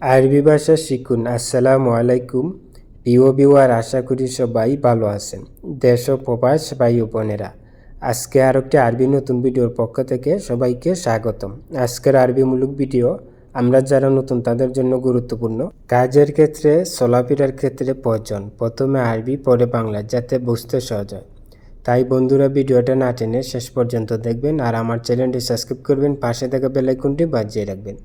আরবি ভাষা শিখুন। আসসালামু আলাইকুম। প্রিয় বিওয়ার আশা করি সবাই ভালো আছেন। দেশ ও প্রবাস ভাই বোনেরা, আজকে আর একটি আরবি নতুন ভিডিওর পক্ষ থেকে সবাইকে স্বাগতম। আজকের আরবিমূলক ভিডিও, আমরা যারা নতুন তাদের জন্য গুরুত্বপূর্ণ। কাজের ক্ষেত্রে, চলাফেরার ক্ষেত্রে প্রয়োজন। প্রথমে আরবি, পরে বাংলা, যাতে বুঝতে সহজ হয়। তাই বন্ধুরা, ভিডিওটা না টেনে শেষ পর্যন্ত দেখবেন আর আমার চ্যানেলটি সাবস্ক্রাইব করবেন, পাশে থাকা বেলাইকনটি বাজিয়ে রাখবেন।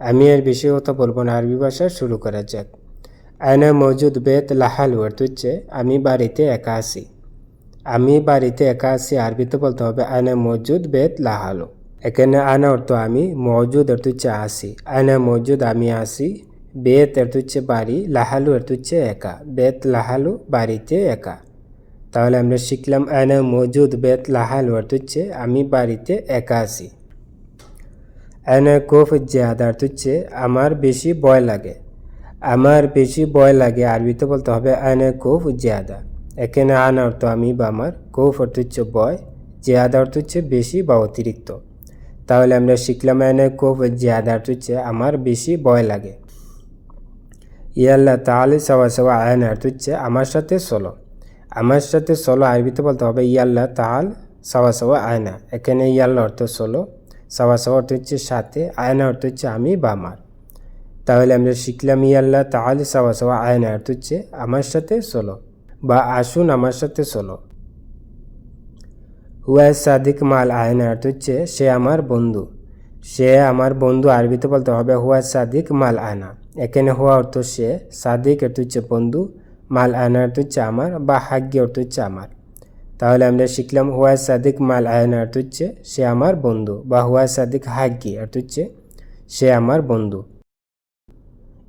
আমি এর বেশি কথা বলব না, আরবি ভাষা শুরু করা যাক। আয়না মজুদ বেত লাহাল ওয়ার্ড হচ্ছে আমি বাড়িতে একা আছি। আমি বাড়িতে একা আছি আরবিতে বলতে হবে আয়না মজুদ বেত লাহালো। এখানে আনা অর্থ আমি মজুদ অর্থ হচ্ছে আসি আয়না মজুদ আমি আসি বেত অর্থ হচ্ছে বাড়ি, লাহালু অর্থ হচ্ছে একা, বেত লাহালু বাড়িতে একা। তাহলে আমরা শিখলাম আয়না মজুদ বেত লাহালু অর্থ হচ্ছে আমি বাড়িতে একা আছি। এনে কোফ জিয়াদা অর্থ হচ্ছে আমার বেশি ভয় লাগে। আমার বেশি ভয় লাগে আরবিতে বলতে হবে এনে কোফ জিয়াদা এখানে আনা অর্থ আমি বা আমার, কোফ অর্থ হচ্ছে ভয় জিয়াদা অর্থ হচ্ছে বেশি বা অতিরিক্ত। তাহলে আমরা শিখলাম এনে কোফ জিয়াদা অর্থ হচ্ছে আমার বেশি ভয় লাগে। ইয়াল্লা তাহলে সওয়া সওয়া আয়ন অর্থ হচ্ছে আমার সাথে চলো। আমার সাথে চলো আরবিতে বলতে হবে ইয়াল্লা তাহাল সওয়া সওয়া আয়না এখানে ইয়াল্লা অর্থ চলো। সওয়া সওয়া অর্থ হচ্ছে সাথে আয়না অর্থ হচ্ছে আমি বা আমার। তাহলে আমরা শিখলাম ইয়াল্লাহ তাহলে সওয়া সওয়া আয়না অর্থ হচ্ছে আমার সাথে চলো বা আসুন আমার সাথে চলো। হুয়া সাদিক মাল আয়না অর্থ হচ্ছে সে আমার বন্ধু। সে আমার বন্ধু আরবিতে বলতে হবে হুয়া সাদিক মাল আয়না। এখানে হুয়া অর্থ সে, সাদিক অর্থ হচ্ছে বন্ধু, মাল আয়না অর্থ হচ্ছে আমার বা হাগ্য অর্থ হচ্ছে আমার। তাহলে আমরা শিখলাম, হুয়া সাদিক মাল আয়না অর্থ হচ্ছে, সে আমার বন্ধু বা, হুয়া সাদিক হাগ্যি অর্থ হচ্ছে, সে আমার বন্ধু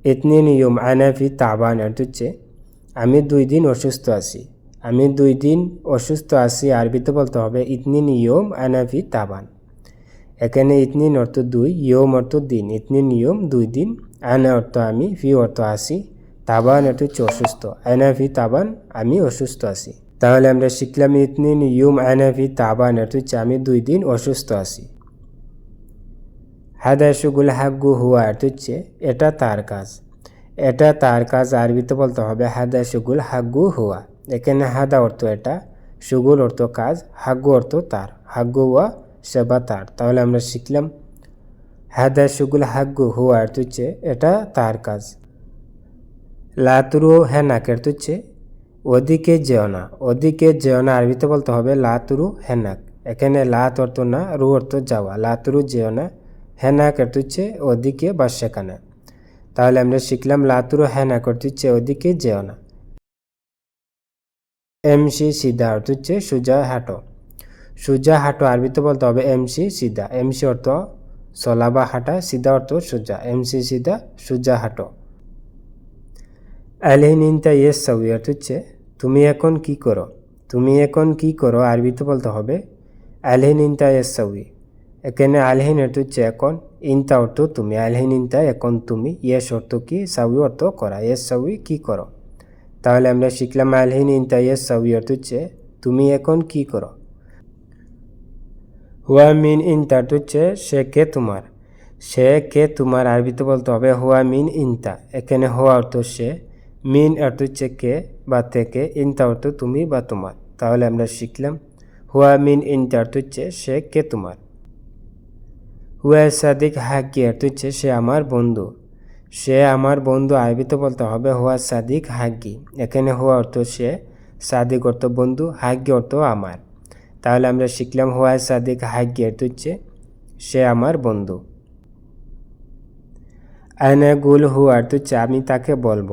ইতনি নিয়ম আনাফি তাবান, অর্থ হচ্ছে, আমি দুই দিন অসুস্থ আছি আমি দুই দিন অসুস্থ আছি আরবিতে বলতে হবে ইতনি নিয়ম আনাফি তাবান এখানে ইতনিন অর্থ দুই, ইয়ম অর্থ দিন ইতনি নিয়ম দুই দিন, আনা অর্থ আমি, ফি অর্থ আসি তাবান অর্থ হচ্ছে অসুস্থ আনাফি তাবান, আমি অসুস্থ আছি। তাহলে আমরা শিখলাম, ইতনিন ইউম আনাফি তাবান অর্থ হচ্ছে আমি দুই দিন অসুস্থ আছি। হাদা সুগুল হাগ্গু হুয়া অর্থ হচ্ছে এটা তার কাজ। এটা তার কাজ, আরবিতে বলতে হবে হাদা সুগুল হাগ্গু হুয়া। এখানে হাদা অর্থ এটা সুগুল অর্থ কাজ হাগ্গু অর্থ তার হাগ্গু হুয়া সেবা তার। তাহলে আমরা শিখলাম, হাদা সুগুল হাগ্গু হুয়া অর্থ হচ্ছে এটা তার কাজ। লাতুরু হেনাক অর্থ হচ্ছে ওদিকে যেও না, ওদিকে যেও না। আরবিতে বলতে হবে, লাতুরু হেনাক। এখানে লাত অর্থ না, রু অর্থ যাওয়া। লাতুরু যেও না, হেনাক অর্থ হচ্ছে ওদিকে বা সেখানে। তাহলে আমরা শিখলাম, লাতুরু হেনাক অর্থ হচ্ছে ওদিকে যেও না। এমসি সিধা অর্থ হচ্ছে সুজা হাঁটো। সুজা হাঁটো, আরবিতে বলতে হবে এমসি সিধা। এমসি অর্থ চলা বা হাঁটা, সিধা অর্থ সুজা। এমসি সিধা, সুজা হাঁটো। আলহিনিনতা ইয়েস অর্থ হচ্ছে তুমি এখন কি করো? তুমি এখন কি করো? আরবিতে বলতে হবে। আলহিনিনতা ইয়েস সাউই এখানে আলহিন অর্থ হচ্ছে এখন। ইনতা অর্থ তুমি। আলহিন ইনতা এখন তুমি। ইয়েস অর্থ কি? সাউই অর্থ করা। ইয়েস সাউই কি করো? তাহলে আমরা শিখলাম আলহিন ইনতা ইয়েস সাউই অর্থ হচ্ছে, তুমি এখন কি করো? হুয়া মিন ইনতা হচ্ছে, সে কে তোমার? সে কে তোমার? আরবিতে বলতে হবে হুয়া মিন ইনতা। এখানে হুয়া অর্থ সে মিন অর্থ হচ্ছে কে? বা থেকে ইনতা অর্থ তুমি বা তোমার। তাহলে আমরা শিখলাম, হুয়া মিন ইনতা অর্থ হচ্ছে সে কে তোমার? হুয়া সাদিক হাকি অর্থ হচ্ছে সে আমার বন্ধু। সে আমার বন্ধু আরবিতে বলতে হবে হুয়া সাদিক হাগি এখানে হুয়া অর্থ সে, সাদিক অর্থ বন্ধু হাগ্য অর্থ আমার। তাহলে আমরা শিখলাম, হুয়া সাদিক হাগ্য অর্থ হচ্ছে সে আমার বন্ধু। আয়না গুল অর্থ হচ্ছে আমি তাকে বলব।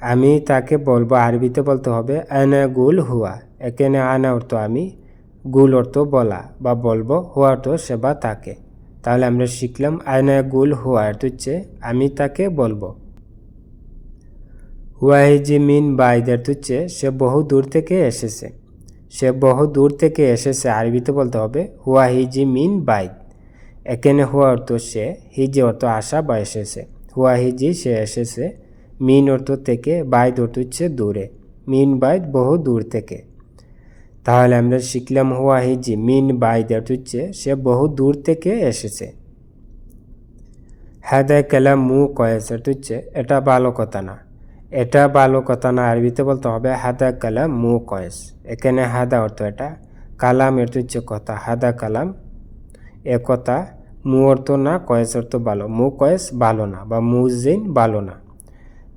আমি তাকে বলব, আরবিতে বলতে হবে আয়না গুল হুয়া। এখানে আনা অর্থ আমি, গুল অর্থ বলা বা বলব, হুয়া অর্থ সেবা তাকে। তাহলে আমরা শিখলাম আয়না গুল হুয়া অর্থ হচ্ছে, আমি তাকে বলব। হুয়াহিজি মিন বাইদ অর্থ হচ্ছে, সে বহু দূর থেকে এসেছে। সে বহু দূর থেকে এসেছে, আরবিতে বলতে হবে হুয়াহিজি মিন বাইদ। এখানে হুয়া অর্থ সে হিজি অর্থ আসা বা এসেছে। হুয়াহিজি সে এসেছে। মিন অর্থ থেকে বাইদ অর্থ হচ্ছে দূরে। মিন বাইদ বহু দূর থেকে। তাহলে আমরা শিখলাম হুয়াহিজি মিন বাইদ অর্থ হচ্ছে সে বহু দূর থেকে এসেছে। হাদা কালাম মু কয়েস এটা হচ্ছে এটা ভালো কথা না। এটা ভালো কথা না, আরবিতে বলতে হবে হাদা কালাম মু কয়েস। এখানে হাদা অর্থ এটা, কালাম এটা হচ্ছে কথা। হাদা কালাম এ কথা, মু অর্থ না, কয়েস অর্থ ভালো। মু কয়েস ভালো না বা মুজিন ভালো না।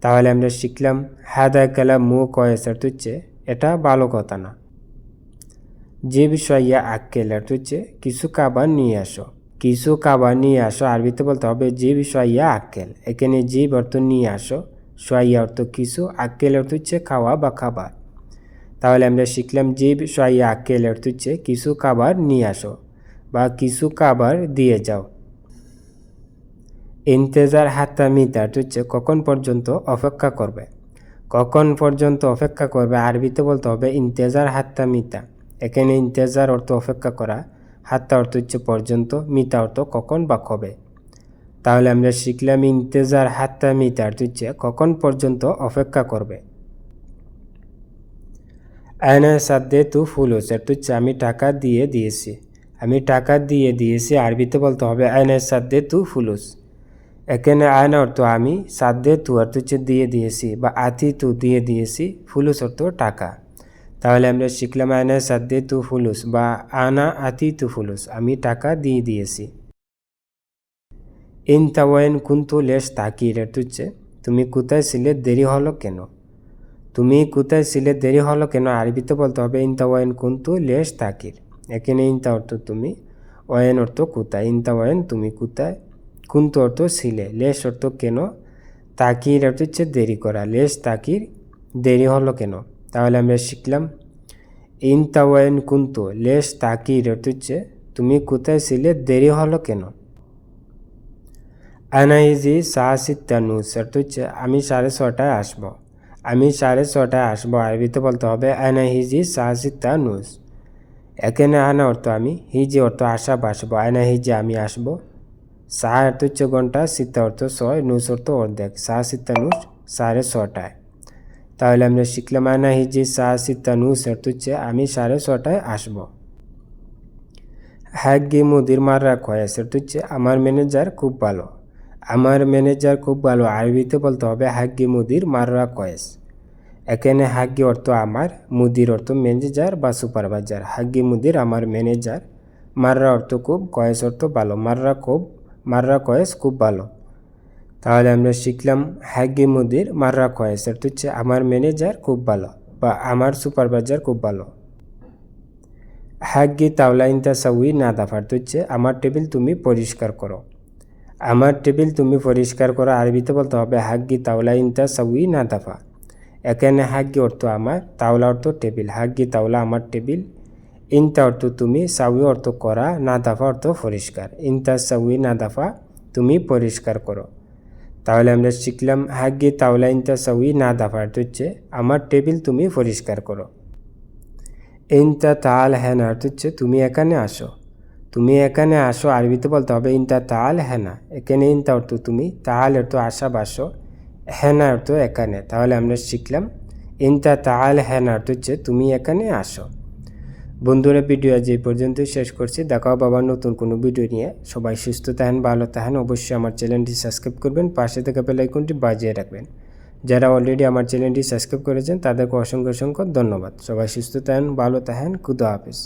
তাহলে আমরা শিখলাম, হাদা কালাম মু কয়েস অর্থ হচ্ছে এটা ভালো কথা না। যে বিষয় ইয়া আক্কেল অর্থ হচ্ছে কিছু খাবার নিয়ে আসো। কিছু খাবার নিয়ে আসো, আরবিতে বলতে হবে যে বিষয় ইয়া আক্কেল। এখানে জীব অর্থ নিয়ে আসো সোয়াইয়া অর্থ কিছু আক্কেল অর্থ হচ্ছে খাওয়া বা খাবার। তাহলে আমরা শিখলাম জীব সোয়াইয়া আক্কেল অর্থ হচ্ছে কিছু খাবার নিয়ে আসো বা কিছু খাবার দিয়ে যাও। ইন্তেজার হাত্তা মিতা হচ্ছে কখন পর্যন্ত অপেক্ষা করবে? কখন পর্যন্ত অপেক্ষা করবে? আরবিতে বলতে হবে ইন্তেজার হাত্তা মিতা এখানে ইন্তেজার অর্থ অপেক্ষা করা, হাত্তা অর্থ হচ্ছে পর্যন্ত মিতা অর্থ কখন বা কবে। তাহলে আমরা শিখলাম ইন্তেজার হাত্তা মিতা অর্থ হচ্ছে কখন পর্যন্ত অপেক্ষা করবে। আয়না সাদ্দে তু ফুলুস অর্থ হচ্ছে আমি টাকা দিয়ে দিয়েছি। আমি টাকা দিয়ে দিয়েছি, আরবিতে বলতে হবে আয়না সাদ্দে তু ফুলুস। এখানে আয়না অর্থ আমি সাদ্দে তু অর্থ হচ্ছে দিয়ে দিয়েছি বা আতি তু দিয়ে দিয়েছি ফুলুস অর্থ টাকা। তাহলে আমরা শিখলাম আয়না সাদ্দে তু ফুলুস বা আনা আতি তু ফুলুস, আমি টাকা দিয়ে দিয়েছি। ইন তাওয়াইন কুন্তু লেস তাকির এটা হচ্ছে, তুমি কোথায় ছিলে দেরি হলো কেন? তুমি কোথায় ছিলে দেরি হলো কেন? আরবিতে বলতে হবে ইন তাওয়াইন কুন্তু লেস তাকির। এখানে ইনতা অর্থ তুমি ওয়েন অর্থ কোথায়? ইনতা ওয়েন তুমি কোথায়? কুন্তু অর্থ ছিলে? লেশ অর্থ কেন? তাকির অর্থ হচ্ছে দেরি করা। লেশ, তাকির, দেরি হলো কেন? তাহলে আমরা শিখলাম। ইন তাওয়াইন কুন্তু। লেশ, তাকির অর্থ হচ্ছে, তুমি কোথায় ছিলে? দেরি হলো কেন? আনাইজি সাহসিত্তা নুস অর্থ হচ্ছে, আমি সাড়ে ছটায় আসব। আমি সাড়ে ছটায় আসব। আরবিতে বলতে হবে আনাহিজি সাহসিত্তা নুস এখানে আনা অর্থ আমি, হিজি অর্থ আসা বাসবো আয়না হিজি আমি আসব। সাহা অর্থ হচ্ছে ঘণ্টা সিত্তা অর্থ ছয় নুস অর্থ অর্ধেক। সাহা সিত্তা নুস সাড়ে ছটায়। তাহলে আমরা শিখলাম আয়না হিজি সাহা সিত্তা নুস অর্থ হচ্ছে আমি সাড়ে ছটায় আসব। হ্যাক গে মুদির মাররা কয়েস অর্থ হচ্ছে আমার ম্যানেজার খুব ভালো। আমার ম্যানেজার খুব ভালো। আরবিতে বলতে হবে হাগ্গি মুদির মাররা কয়েস এখানে হাগ্গি অর্থ আমার, মুদির অর্থ ম্যানেজার বা সুপারভাইজার। হাগ্গি মুদির আমার ম্যানেজার। মাররা অর্থ খুব কয়েস অর্থ ভালো। মাররা খুব মাররা কয়েস খুব ভালো। তাহলে আমরা শিখলাম হাগ্গি মুদির মাররা কয়েস অর্থ হচ্ছে আমার ম্যানেজার খুব ভালো বা আমার সুপারভাইজার খুব ভালো। হাগ্গি তাওলা ইনতা সাউই না দাফার। হচ্ছে আমার টেবিল তুমি পরিষ্কার করো। আমার টেবিল তুমি পরিষ্কার করো। আরবিতে বলতে হবে হাগ্গি তাওলা ইনতা সাউই না দাফা। এখানে হাগ্গি অর্থ আমার, তাওলা অর্থ টেবিল। হাগ্গি তাওলা আমার টেবিল ইনতা অর্থ তুমি সাউই অর্থ করা, না দাফা অর্থ পরিষ্কার। ইনতা সাউই, না দাফা তুমি পরিষ্কার করো। তাহলে আমরা শিখলাম হাগ্গি তাওলা ইনতা সাউই, না দাফা অর্থ হচ্ছে আমার টেবিল তুমি পরিষ্কার করো। ইনতা তাল হ্যান অর্থ হচ্ছে তুমি এখানে আসো। তুমি এখানে আসো, আরবিতে বলতে হবে ইনতা তাল হেনা। এখানে ইনতা অর্থ তুমি, তাল অর্থ আসা বাসো হেনা অর্থ এখানে। তাহলে আমরা শিখলাম ইনতা তাল হেনা অর্থ হচ্ছে তুমি এখানে আসো। বন্ধুরা ভিডিও আজ এই পর্যন্তই শেষ করছি। দেখা হবে আবার নতুন কোনো ভিডিও নিয়ে। সবাই সুস্থ থাকেন, ভালো থাকেন। অবশ্যই আমার চ্যানেলটি সাবস্ক্রাইব করবেন, পাশে থাকা বেলাইকনটি বাজিয়ে রাখবেন। যারা অলরেডি আমার চ্যানেলটি সাবস্ক্রাইব করেছেন, তাদেরকে অসংখ্য অসংখ্য ধন্যবাদ। সবাই সুস্থ থাকেন, ভালো থাকেন। খুদা হাফিজ।